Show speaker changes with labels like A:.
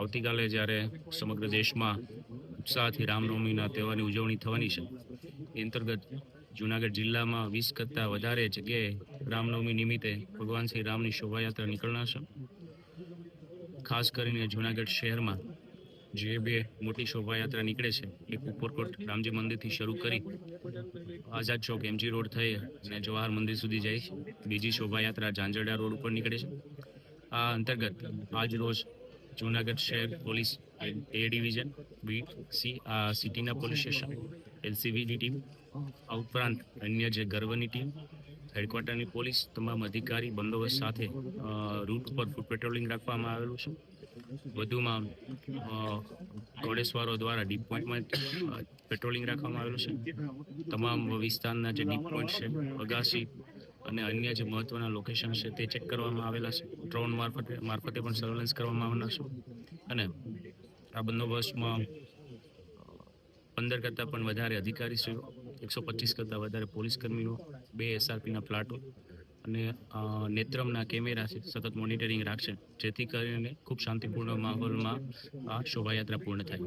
A: આવતીકાલે જ્યારે સમગ્ર દેશમાં ઉત્સાહથી રામનવમીના તહેવારની ઉજવણી થવાની છે, એ અંતર્ગત જૂનાગઢ જિલ્લામાં વીસ કરતાં વધારે જગ્યાએ રામનવમી નિમિત્તે ભગવાન શ્રી રામની શોભાયાત્રા નીકળનાર ખાસ કરીને જૂનાગઢ શહેરમાં જે બે મોટી શોભાયાત્રા નીકળે છે, એક ઉપરકોટ રામજી મંદિરથી શરૂ કરી આઝાદ ચોક એમજી રોડ થઈ અને જવાહર મંદિર સુધી જાય છે. બીજી શોભાયાત્રા ઝાંઝરડા રોડ ઉપર નીકળે છે. આ અંતર્ગત આજ રોજ જૂનાગઢ શહેર police A division B C સિટીના પોલીસ સ્ટેશન, એલસીબીની ટીમ, આ ઉપરાંત અન્ય જે ગર્વની ટીમ, હેડક્વાર્ટરની પોલીસ, તમામ અધિકારી બંદોબસ્ત સાથે રૂટ ઉપર ફૂટ પેટ્રોલિંગ રાખવામાં આવેલું છે. વધુમાં ઘોડેસવારો દ્વારા ડીપ પોઈન્ટમાં પેટ્રોલિંગ રાખવામાં આવેલું છે. તમામ વિસ્તારના જે ડીપ પોઈન્ટ છે, અગાસી અને અન્ય જે મહત્વના લોકેશન છે તે ચેક કરવામાં આવેલા છે. ડ્રોન મારફતે મારફતે પણ સર્વેલન્સ કરવામાં આવનાર છે. અને આ બંદોબસ્તમાં પંદર કરતાં પણ વધારે અધિકારીશ્રીઓ, એકસો પચીસ કરતાં વધારે પોલીસ કર્મીઓ, બે એસઆરપીના પ્લાટો અને નેત્રમના કેમેરા છે, સતત મોનિટરિંગ રાખશે, જેથી કરીને ખૂબ શાંતિપૂર્ણ માહોલમાં આ શોભાયાત્રા પૂર્ણ થાય.